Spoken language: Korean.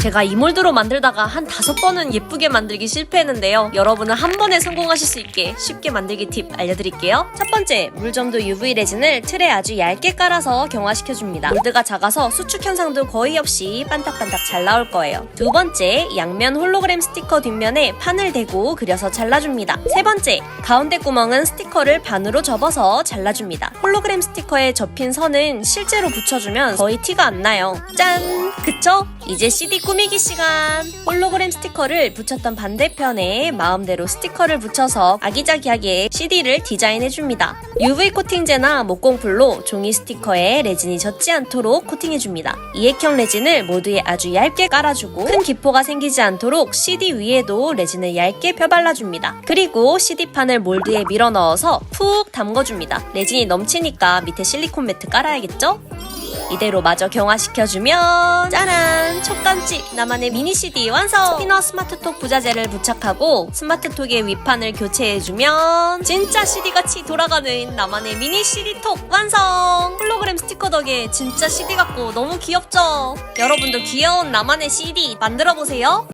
제가 이 몰드로 만들다가 한 다섯 번은 예쁘게 만들기 실패했는데요. 여러분은 한 번에 성공하실 수 있게 쉽게 만들기 팁 알려드릴게요. 첫 번째, 물점도 UV 레진을 틀에 아주 얇게 깔아서 경화시켜줍니다. 몰드가 작아서 수축 현상도 거의 없이 반딱반딱 잘 나올 거예요. 두 번째, 양면 홀로그램 스티커 뒷면에 판을 대고 그려서 잘라줍니다. 세 번째, 가운데 구멍은 스티커를 반으로 접어서 잘라줍니다. 홀로그램 스티커에 접힌 선은 실제로 붙여주면 거의 티가 안 나요. 짠! 그쵸? 이제 CD 꾸미기 시간! 홀로그램 스티커를 붙였던 반대편에 마음대로 스티커를 붙여서 아기자기하게 CD를 디자인해줍니다. UV 코팅제나 목공풀로 종이 스티커에 레진이 젖지 않도록 코팅해줍니다. 이액형 레진을 모두에 아주 얇게 깔아주고 큰 기포가 생기지 않도록 CD 위에도 레진을 얇게 펴발라줍니다. 그리고 CD판을 몰드에 밀어 넣어서 푹 담궈줍니다. 레진이 넘치니까 밑에 실리콘 매트 깔아야겠죠? 이대로 마저 경화시켜주면 짜란 촉감집 나만의 미니 CD 완성! 스피너 스마트톡 부자재를 부착하고 스마트톡의 윗판을 교체해주면 진짜 CD같이 돌아가는 나만의 미니 CD톡 완성! 홀로그램 스티커 덕에 진짜 CD 같고 너무 귀엽죠? 여러분도 귀여운 나만의 CD 만들어보세요